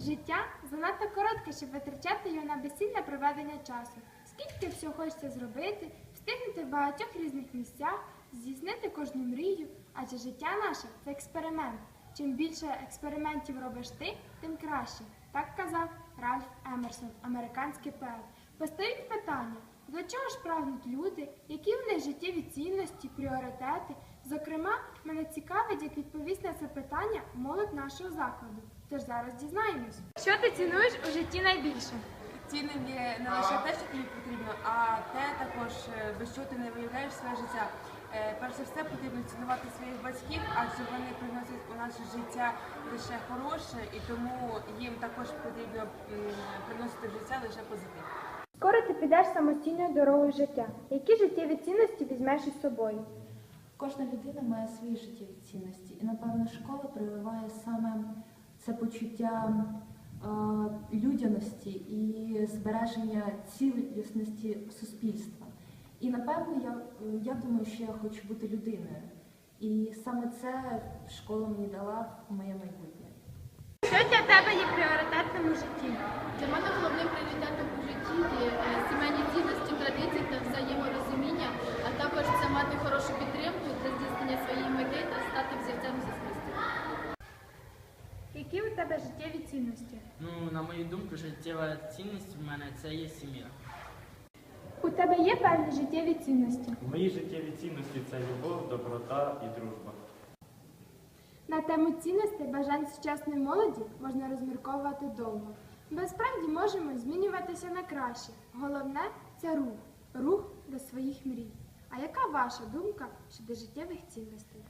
Життя занадто коротке, щоб витрачати його на безцільне проведення часу. Скільки всього хочеться зробити, встигнути в багатьох різних місцях, здійснити кожну мрію, адже життя наше це експеримент. Чим більше експериментів робиш ти, тим краще. Так казав Ральф Емерсон, американський поет. Постають питання, до чого ж прагнуть люди, які в них життєві цінності, пріоритети. Зокрема, мене цікавить, як відповість на це питання молодь нашого закладу. Тож зараз дізнаємось. Що ти цінуєш у житті найбільше? Цінним є не лише те, що тобі потрібно, а те також, е, без чого ти не виявляєш своє життя. Е, Перш за все потрібно цінувати своїх батьків, адже вони приносять у наше життя лише хороше, і тому їм також потрібно приносити в життя лише позитив. Скоро ти підеш самостійною дорогою життя. Які життєві цінності візьмеш із собою? Кожна людина має свої життєві цінності, і напевно школа прививає саме це почуття е, людяності і збереження цілісності суспільства. І напевно я, я думаю, що я хочу бути людиною. І саме це школа мені дала моє майбутнє. Що для тебе є пріоритетним у житті? Для мене головним пріоритетом у житті є е, сімейні цінності, традиції та взаєморозуміння, а також це мати хорошу підтримку для здійснення своєї мети та стати взірцем в суспільстві. Які у тебе життєві цінності? Ну, на мою думку, життєва цінність в мене це є сім'я. У тебе є певні життєві цінності? Мої життєві цінності це любов, доброта і дружба. На тему цінностей бажань сучасної молоді можна розмірковувати довго. Ми справді можемо змінюватися на краще. Головне це рух, рух до своїх мрій. А яка ваша думка щодо життєвих цінностей?